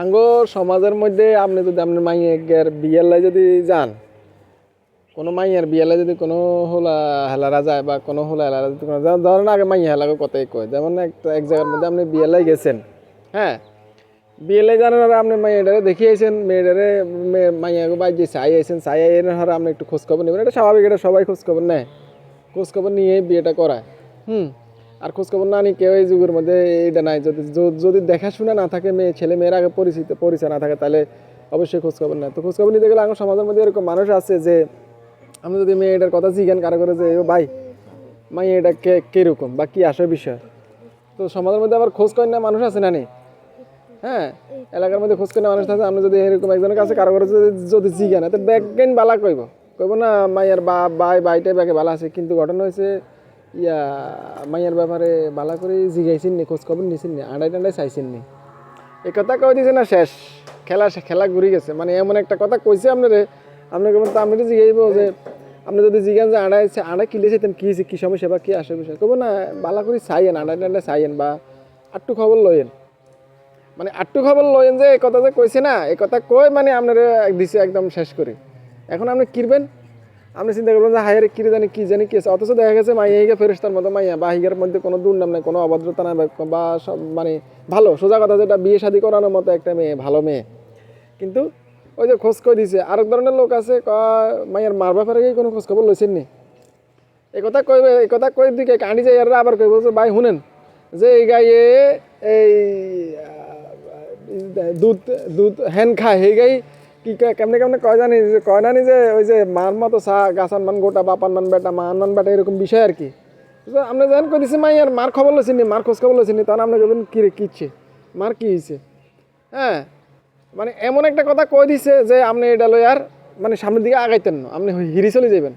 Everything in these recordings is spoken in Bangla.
আঙ্গো সমাজের মধ্যে আপনি যদি আপনি মাইয়ের বিয়েলাই যদি যান, কোনো মাইয়ের বিয়েলে যদি কোনো হোলা হেলারা যায় বা কোনো হোলা হেলারা যদি কোনো ধরেন আগে মাইয়া হেলাকে কথাই কয়, যেমন একটা এক জায়গার মধ্যে আপনি বিয়েলাই গেছেন হ্যাঁ? বিয়েলাই জানেন আর আপনি মাইয়াটারে দেখিয়েছেন, মেয়েটারে মাইয়াকে বাইর যে চাই আইছেন, চাই আইন হার আপনি একটু খোঁজখবর নেবেন, এটা স্বাভাবিক, এটা সবাই খোঁজখবর নেয়। খোঁজখবর নিয়ে বিয়েটা করায়, হুম? আর খোঁজখবর না নিয়ে কেউ এই যুগের মধ্যে এইটা নাই। যদি যদি দেখাশোনা না থাকে, মেয়ে, ছেলে, মেয়ের আগে পরিচিত পরিচয় না থাকে, তাহলে অবশ্যই খোঁজখবর নেয়। তো খোঁজখবর নিতে গেলে আমার সমাজের মধ্যে এরকম মানুষ আছে যে, আমি যদি মেয়েটার কথা জিজ্ঞান কারও করে যে ভাই, মাই, এটা কে কীরকম বা কী আসে বিষয়? তো সমাজের মধ্যে আবার খোঁজ করেন না মানুষ আছে না নি? হ্যাঁ এলাকার মধ্যে খোঁজ করে মানুষ আছে। আমরা যদি এরকম একজনের কাছে কারও করে যদি যদি জিজ্ঞান তো ব্যাগেন বালা কইব। কইব না মাইয়ার বা বাই বাইটাই ব্যাগে বালা আছে। কিন্তু ঘটনা হয়েছে ইয়া, মাইয়ার ব্যাপারে বালা করে জিগাইছেন নি খোঁজ খবর নিছেন নি আড়াই টান্ডাই চাইছেন নি। এই কথা কই দিছে না শেষ। খেলা খেলা ঘুরে গেছে। মানে এমন একটা কথা কইছে আপনারে। আপনাকে তো আপনি জিগাইব যে, আপনি যদি জিজ্ঞান যে আড়াই আড়াই কিলে চাইতেন কি কি সমস্যা বা কি আসে বিষয়। কব না, বালা করে চাইয়েন আড়াই টান্ডাই চাইয়েন বা আটটু খবর লইয়েন। মানে আটটু খবর লইন যে এই কথা যে কইছে না এই কথা কই মানে আপনারা দিছে একদম শেষ করে। এখন আপনি কিরবেন? আপনি চিন্তা করবেন যে হায়ারে কিরে জানি, কি জানি কি আছে। অথচ দেখা গেছে মাইয়া হিগা ফেরেস্তার মতো মাইয়া বা হিগার মধ্যে কোনো দুর্নাম নাই, কোনো অভদ্রতা নাই, বা- মানে ভালো। সোজা কথা যেটা, বিয়ে শাদী করানোর মতো একটা মেয়ে, ভালো মেয়ে। কিন্তু ওই যে খোঁজ করে দিছে, আরেক ধরনের লোক আছে মাইয়ার মার ব্যাপারে কোনো খোঁজ খবর লইছেন নি? এই কথা কইবে এই কথা কই দিকে কান্দি যায় আর আবার কইব যে, ভাই, শুনেন যে এই গায়ে এই দুধ দুধ হেন খায় সেই গাই কি কেমনে কেমনে কয় জানি, যে কয় জানি যে ওই যে মার মতো চা গাছান মান, গোটা বাপান মান, বেটা মান মান, বেটা, এরকম বিষয় আর কি। আপনি যেন কই দিছে, মাই আর মার খবর লইছেন মার খোঁজ খবর লইছেন তখন আপনি কইবেন কি রে কিচ্ছে মার কি হয়েছে হ্যাঁ মানে এমন একটা কথা কই দিছে যে আপনি এটা লই আর মানে সামনের দিকে আগাইতেন না, আপনি হিরি চলে যাবেন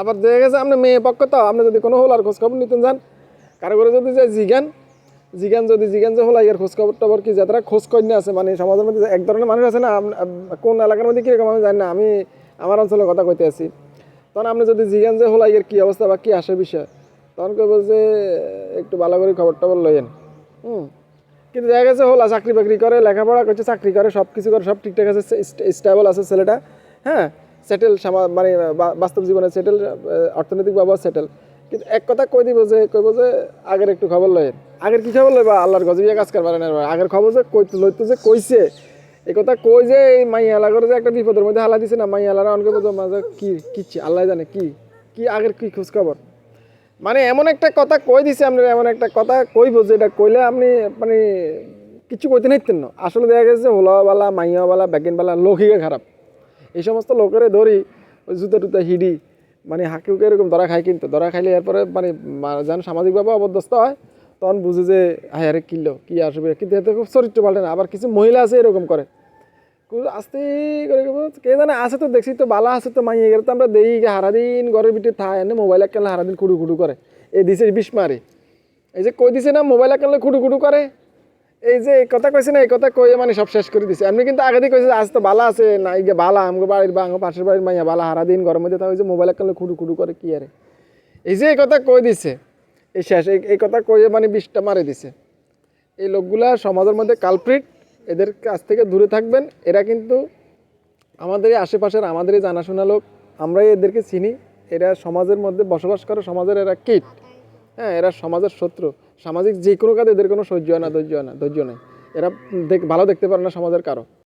আবার দেখা গেছে, আপনি মেয়ে পক্ষ তো, আপনি যদি কোনো হলার খোঁজ খবর নিতেন যান, কারও করে যদি যে জিগান জিগান যদি জিগান যে হলাই আর খোঁজ খবর টবর কি যারা খোঁজ কন্যা আছে মানে সমাজের মধ্যে এক ধরনের মানুষ আছে না কোন এলাকার মধ্যে কীরকম আমি জানি না, আমি আমার অঞ্চলের কথা কইতে আছি। তখন আপনি যদি জিগান যে হলাই, এর কী অবস্থা বা কী আসে বিষয়? তখন কইব যে, একটু ভালো করে খবর টবর লইয়েন। হুম। কিন্তু দেখা গেছে হলা, চাকরি বাকরি করে, লেখাপড়া করছে, চাকরি করে সব কিছু করে, সব ঠিকঠাক আছে স্টেবল আছে ছেলেটা হ্যাঁ? সেটেল মানে বাস্তব জীবনে সেটেল অর্থনৈতিকভাবে সেটেল। কিন্তু এক কথা কই দিব যে, কইব যে, আগের একটু খবর লয় আগের কি খবর লইবা? আল্লাহর গজবিয়া কাজ করবার না আগের খবর যে কই লইতো যে কইছে এই কথা কই যে এই মাইয়া এলাকার যে একটা বিপদের মধ্যে হালা দিছে না মাইয়া এলাকা অনেকে বলতো মাঝে কি কিচ্ছি আল্লাহ জানে কি কি আগের কি খোঁজ খবর মানে এমন একটা কথা কই দিছে আপনার এমন একটা কথা কইব যেটা কইলে আপনি মানে কিছু কইতে নাইতেন না। আসলে দেখা গেছে হোলাওয়ালা, মাইয়াওয়ালা, ব্যাগিনওয়ালা লোকই খারাপ। এই সমস্ত লোকের ধরি, ওই জুতা টুতা হিডি মানে হাঁকে উকে এরকম ধরা খায় কিন্তু। ধরা খাইলে এরপরে মানে যেন সামাজিকভাবে অবদস্ত হয় তখন বুঝে যে হায় আরে কিনলো কি আসবে? কিন্তু এতে খুব চরিত্র পাল্টে না, আবার কিছু মহিলা আছে এরকম করে। আস্তে করে কে জানে আছে তো, দেখছি তো, বালা আছে তো, মাইয়ে গেলে তো আমরা দেই হারাদিন ঘরের ভিতরে থায়, এনে মোবাইল একালে হারাদিন খুড়ু খুড়ু করে। এই দিছে বিষ মারে। এই যে কই দিছে না মোবাইল একালে খুড়ু খুড়ু করে। এই যে এই কথা কইছে না, এই কথা কইয়ে মানে সব শেষ করে দিছে। আমি কিন্তু আগে দিয়ে কইছে আজ তো বালা আছে না এই যে বালা, আমগো বাড়ির বা, আমগো পাশের বাড়ির মাইয়া বালা হারাদিন ঘরের মধ্যে থাকে ওই যে মোবাইল একালে খুড়ু খুড়ু করে, কি আরে? এই যে এই কথা কই দিছে। এই শেষ, এই কথা কইয়ে মানে বিষটা মারে দিছে। এই লোকগুলা সমাজের মধ্যে কালপ্রিট এদের কাছ থেকে দূরে থাকবেন। এরা কিন্তু আমাদের আশেপাশের আমাদের এই জানাশোনা লোক, আমরাই এদেরকে চিনি। এরা সমাজের মধ্যে বসবাস করে, সমাজের এরা কীট। হ্যাঁ এরা সমাজের শত্রু। সামাজিক যে কোনো কাজে এদের কোনো সহ্য হয় না, ধৈর্য হয় না, ধৈর্য নেই। এরা দেখ, ভালো দেখতে পারে না সমাজের কারও।